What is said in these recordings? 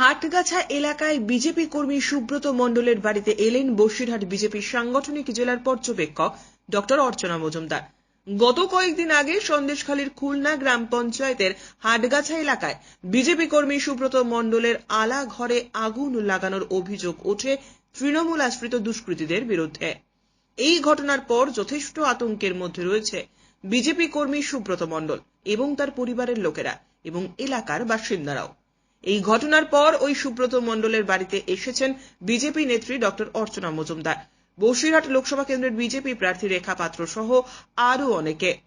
হাটগাছা এলাকায় বিজেপি কর্মী সুব্রত মণ্ডলের বাড়িতে এলেন বসিরহাট বিজেপির সাংগঠনিক জেলার পর্যবেক্ষক ডক্টর অর্চনা মজুমদার। গত কয়েকদিন আগে সন্দেশখালীর খুলনা গ্রাম পঞ্চায়েতের হাটগাছা এলাকায় বিজেপি কর্মী সুব্রত মণ্ডলের আলা ঘরে আগুন লাগানোর অভিযোগ ওঠে তৃণমূল আশ্রিত দুষ্কৃতীদের বিরুদ্ধে। এই ঘটনার পর যথেষ্ট আতঙ্কের মধ্যে রয়েছে বিজেপি কর্মী সুব্রত মণ্ডল এবং তার পরিবারের লোকেরা এবং এলাকার বাসিন্দারাও। এই ঘটনার পর ওই সুব্রত মণ্ডলের বাড়িতে এসেছেন বিজেপি নেত্রী ডক্টর অর্চনা মজুমদার। বসিরহাট লোকসভা কেন্দ্রের বিজেপি প্রার্থী রেখা পাত্র সহ আরও অনেকে।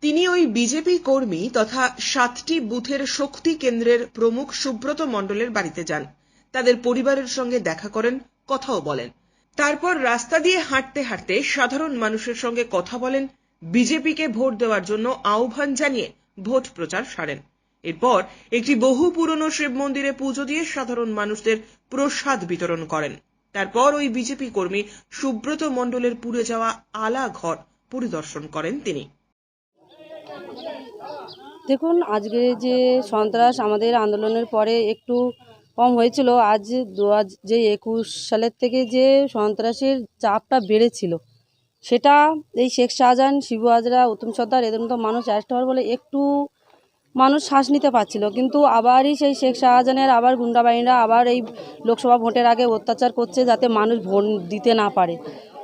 তিনি ওই বিজেপি কর্মী তথা সাতটি বুথের শক্তি কেন্দ্রের প্রমুখ সুব্রত মণ্ডলের বাড়িতে যান। তাদের পরিবারের সঙ্গে দেখা করেন, কথাও বলেন। তারপর রাস্তা দিয়ে হাঁটতে হাঁটতে সাধারণ মানুষের সঙ্গে কথা বলেন, বিজেপিকে ভোট দেওয়ার জন্য আহ্বান জানিয়ে ভোট প্রচার সারেন। এরপর একটি বহু পুরনো শিব মন্দিরে পুজো দিয়ে সাধারণ মানুষদের প্রসাদ বিতরণ করেন। তারপর ওই বিজেপি কর্মী সুব্রত মণ্ডলের পুড়ে যাওয়া আলা ঘর পরিদর্শন করেন তিনি। দেখুন, আজকে যে সন্ত্রাস আমাদের আন্দোলনের পরে একটু কম হয়েছিল, আজ দু যে একুশ সালের থেকে যে সন্ত্রাসের চাপটা বেড়েছিল, সেটা এই শেখ শাহজাহান, শিবু হাজরা, উত্তম সর্দার, এদের মতো মানুষ অ্যারেস্ট হওয়ার বলে একটু মানুষ শ্বাস নিতে পারছিল। কিন্তু আবারই সেই শেখ শাহজাহানের, আবার গুন্ডাবাহিনীরা আবার এই লোকসভা ভোটের আগে অত্যাচার করছে যাতে মানুষ ভোট দিতে না পারে।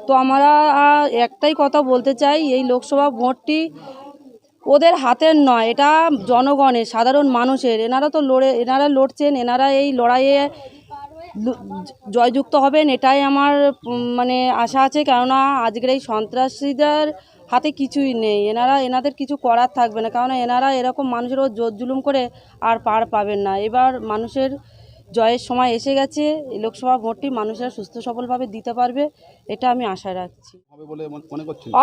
তো আমরা একটাই কথা বলতে চাই, এই লোকসভা ভোটটি ওদের হাতের নয়, এটা জনগণের, সাধারণ মানুষের। এনারা তো লড়ে, এনারা লড়ছেন, এনারা এই লড়াইয়ে জয়যুক্ত হবেন, এটাই আমার মানে আশা আছে। কেননা আজকের এই সন্ত্রাসীদের হাতে কিছুই নেই। এনারা, এনাদের কিছু করার থাকবে না। কারণ এনারা এরকম মানুষের ওপর জোর জুলুম করে আর পার পাবেন না। এবার মানুষের জয়ের সময় এসে গেছে এই লোকসভা ভোটটি মানুষেরা সুস্থ সফলভাবে দিতে পারবে এটা আমি আশা রাখছি।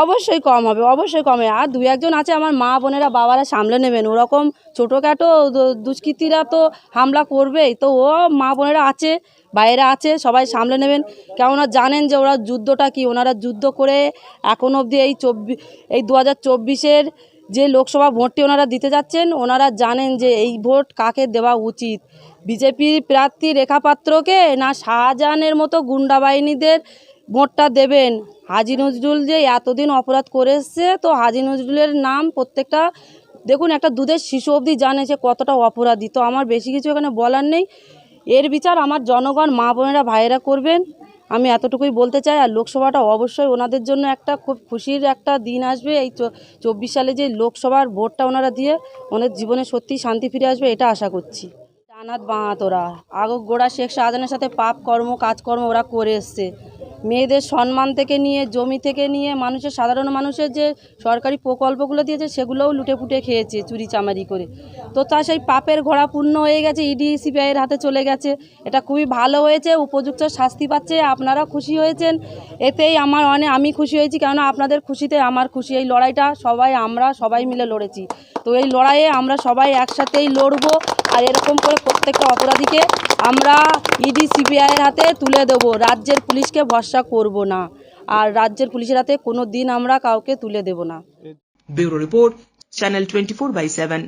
অবশ্যই কম হবে অবশ্যই কমে আর দুই একজন আছে আমার মা বোনেরা বাবারা সামলে নেবেন। ওরকম ছোটোখাটো দু- দুষ্কৃতীরা তো হামলা করবেই। তো ও মা বোনেরা আছে বাইরে আছে সবাই সামলে নেবেন। কেননা জানেন যে ওরা যুদ্ধটা কি? ওনারা যুদ্ধ করে এখন অবধি এই চব্বিশ এই দু হাজার চব্বিশের যে লোকসভা ভোটটি ওনারা দিতে যাচ্ছেন, ওনারা জানেন যে এই ভোট কাকে দেওয়া উচিত। বিজেপির প্রার্থী রেখা পাত্রকে না শাহজাহানের মতো গুন্ডা বাহিনীদের ভোটটা দেবেন? হাজি নজরুল যে এতদিন অপরাধ করে তো হাজি নজরুলের নাম প্রত্যেকটা, দেখুন একটা দুধের শিশু অবধি জানে সে কতটা অপরাধী। তো আমার বেশি কিছু এখানে বলার নেই। এর বিচার আমার জনগণ, মা বোনেরা, ভাইয়েরা করবেন। আমি এতটুকুই বলতে চাই, আর লোকসভাটা অবশ্যই ওনাদের জন্য একটা খুব খুশির একটা দিন আসবে। এই চব্বিশ সালে যে লোকসভার ভোটটা ওনারা দিয়ে ওনার জীবনে সত্যি শান্তি ফিরে আসবে, এটা আশা করছি। জানাত তোরা আগ গোড়া শেখ শাহজাহানের সাথে পাপ কর্ম, কাজকর্ম ওরা করে এসছে। মেয়েদের সম্মান থেকে নিয়ে, জমি থেকে নিয়ে, মানুষের, সাধারণ মানুষের যে সরকারি প্রকল্পগুলো দিয়েছে, সেগুলোও লুটে পুটে খেয়েছে চুরি চামারি করে। তো তা সেই পাপের ঘোড়া পূর্ণ হয়ে গেছে, ইডি সিবিআইয়ের হাতে চলে গেছে। এটা খুবই ভালো হয়েছে, উপযুক্ত শাস্তি পাচ্ছে, আপনারা খুশি হয়েছেন। এতেই আমার অনেক আমি খুশি হয়েছি, কেননা আপনাদের খুশিতে আমার খুশি। এই লড়াইটা সবাই, আমরা সবাই মিলে লড়েছি। তো এই লড়াইয়ে আমরা সবাই একসাথেই লড়বো, আর এরকম করে প্রত্যেকটা অপরাধীকে আমরা ইডি সিবিআইয়ের হাতে তুলে দেবো। রাজ্যের পুলিশকে ভরসা করব না। আর রাজ্যের পুলিশের হাতে কোনো দিন আমরা কাউকে তুলে দেব না। Bureau report, channel twenty four by seven.